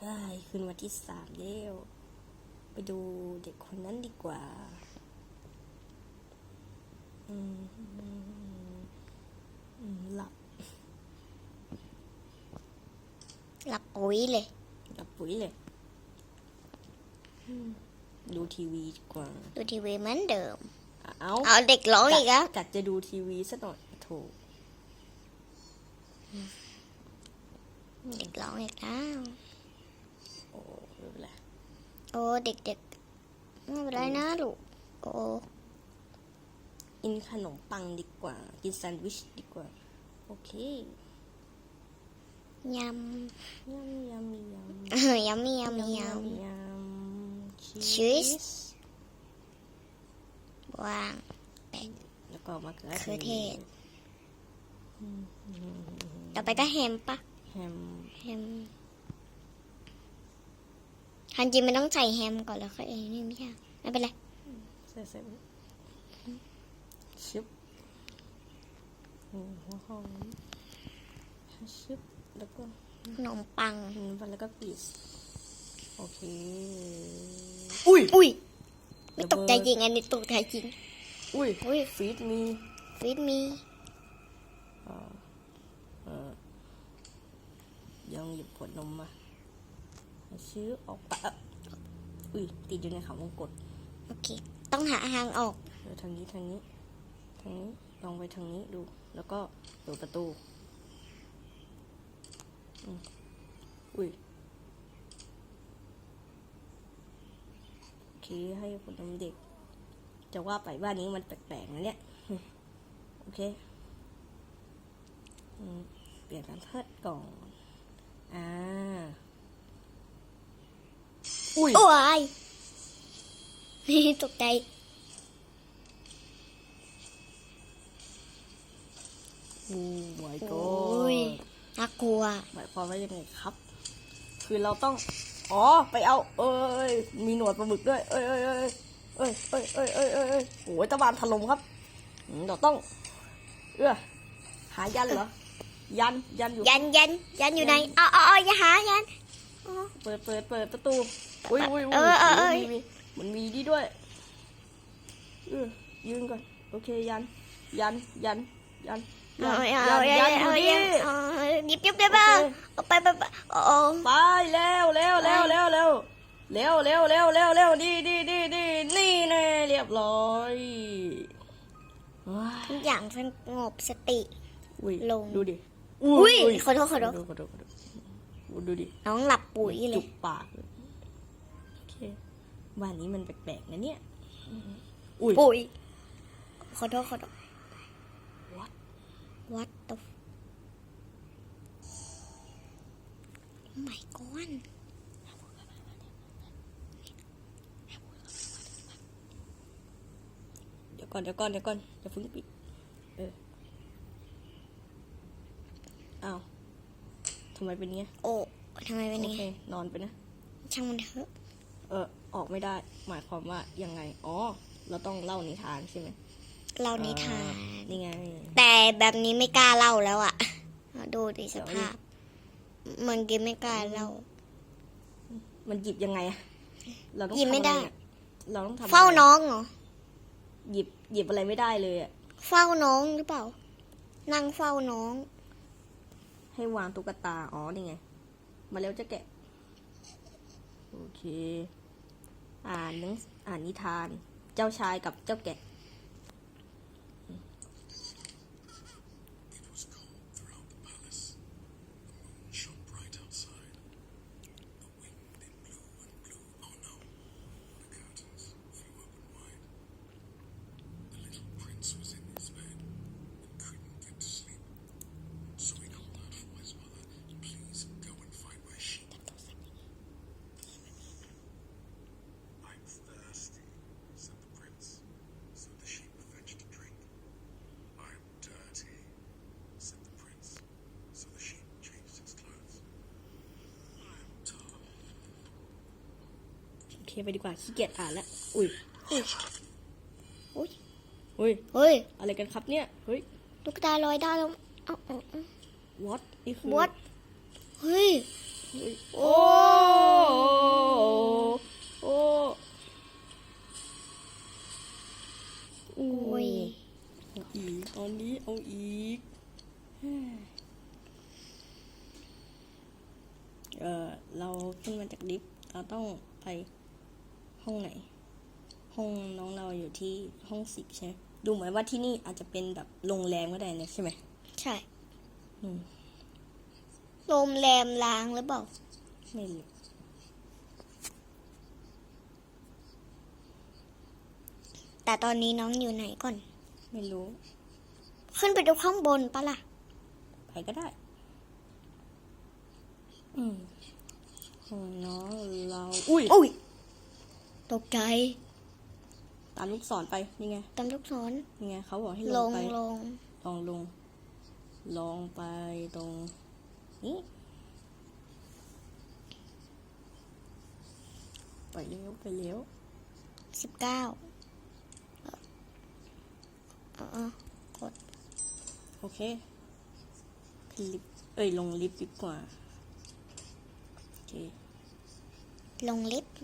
เฮ้ยคืนวันที่สามแล้ว ไปดูเด็กคนนั้นดีกว่า อืมอืมอืมหลับ หลับปุ๋ยเลย หลับปุ๋ยเลยอืมดูทีวีดีกว่า ดูทีวีเหมือนเดิม เอาเอาเด็กร้องอีกแล้วกัดจะดูทีวีซะหน่อยโถเด็กร้องอีกแล้ว โอ้ไม่เป็นไร โอ้เด็กๆไม่เป็นไรนะลูกโอ้กินขนมปังดีกว่า กินแซนด์วิชดีกว่า โอเคยยำยำยำำเออยำมียำมียยำชีชีสสำวางแล้วก็มะเขือมะเขือเทศอืมต่อไปก็แฮมปะแฮมแฮม ฮันจริงมันต้องใส่แฮมก่อนแล้วค่อยเองนี่ไม่ใช่ไม่เป็นไรใส่ใส่ชิบโอ้หัวหอมชิบแล้วก็ขนมปังอืมแล้วก็ปีสโอเค อุ้ยอุ้ยระเบิดตกใจจริงอันนี้ตกใจจริง อุ้ยอุ้ยฟีดมีฟิตมีเออเออยังหยิบขวดนมมา ชื้อออกไปอะอุ้ยติดอยู่ในเขาวงกดโอเค ต้องหาทางออกเดี๋ยวทางนี้ทางนี้ทางนี้ลองไปทางนี้ดู แล้วก็เปิดประตูอืมอุ้ยโอเคให้ขวดนมเด็ก จะว่าไปบ้านนี้มันแปลกๆนะเนี่ยโอเคอืมเปลี่ยนการเพิดก่อนอ่า อุ้ย โอ้ยนี่ตกใจโอ้ my โอ้ย god น่ากลัว หมายความว่ายังไงครับ คือเราต้อง อ๋อ ไปเอา เอ้ย มีหนวดปลาหมึกด้วย เอ้ยเอ้ยเอ้ยเอ้ยเอ้ยเอ้ยเอ้ยเอ้ยเอ้ยโอ้ยตะบานถล่มครับอืมเราต้อง เอื้อหายันเหรอ ยัน ยันอยู่ ยันยันยันอยู่ไหน เอาเอาเอาอย่าหายันอ๋อ เปิดเปิดเปิดประตู อุ้ยอุ้ยอุ้เออเออเออมีมีมันมีดีด้วยเออยืนก่อน โอเคยัน ยัน ยัน ยันเอาเอายัเอานเอายันอเอายู่เอานี่เอาหยิบหยิบได้ป่ะโอเคเอาไปไปไปเอาเอาไปเร็วเร็วเร็วเร็วเร็วเร็วเร็วเร็วเร็วเร็วดีดีดีดีนี่แน่เรียบร้อยว้ายทุกอย่างสงบสติอุ้ยลงดูดิ อุ้ยขอโทษขอโทษขอโทษ ดูดิน้องหลับปุ๋ยเลจุยกปากเลยโอเคบ้านนี้มันแปลกๆนะเนี่ย อุ้ย ปุ๋ยขอโทษขอโทษ What? What the f- Oh my god เดี๋ยวก่อนเดี๋ยวก่อนเดี๋ยวก่อนอย่าเพิ่งปิดเอออ้าว ทำไมเป็นเงี้ยโอ้ทำไมเป็นโออย่างเคนี้นอนไปนะ ช่างมันเถอะ เออออกไม่ได้ หมายความว่ายังไง อ๋อ เราต้องเล่านิทานใช่ไหมเล่านิทาน นี่ไง แต่แบบนี้ไม่กล้าเล่าแล้วอะดูดิสเดี๋ยวภาพเมันกินไม่กล้าเล่า มันหยิบยังไงอะเราต้องหยิบไม่ได้ ทำอะรอะเราต้องทำะไรเฝ้าน้องเหรอ หยิบหยิบอะไรไม่ได้เลยอะเฝ้าน้องหรือเปล่า นั่งเฝ้าน้อง ให้วางตุ๊กตา อ๋อ นี่ไง มาเร็วจะแกะ โอเค อ่านหนังอ่านนิทาน เจ้าชายกับเจ้าแกะ ไปดีกว่าขี้เกียจอ่านแล้วอุ้ยอุ้ยอุ้ยเฮ้ยอะไรกันครับเนี่ยเฮ้ยลูกตาลอยได้แล้วเอาเอาเอา what นี่คือ what เฮ้ยเฮ้ยโอ้โอ้โอ้โอ้ยเอาอีกตอนนี้เอาอีกเออเราขึ้นมาจากลิฟต์เราต้องไป ห้องไหน ห้องน้องเราอยู่ที่ห้องสิบใช่ไหมดูเหมือนว่าที่นี่อาจจะเป็นแบบโรงแรมก็ได้นะใช่ไหมใช่อืมโรงแรมล้างหรือเปล่าไม่รู้แต่ตอนนี้น้องอยู่ไหนก่อน ไม่รู้ ขึ้นไปดูข้างบนปะล่ะ ไปก็ได้ อืมห้องน้องเรา อุ้ยอุ้ย ตกใจตามลูกศรไปนี่ไงตามลูกศรนี่ไงเขาบอกให้ลลงงไปลงลองลง ลองไปตรงนี้ไปเร็วไปเร็วสิบเก้าเออโอเคขึ้นลิฟต์เอ้ยลงลิฟต์ดีกว่าโอเคลงลิฟต์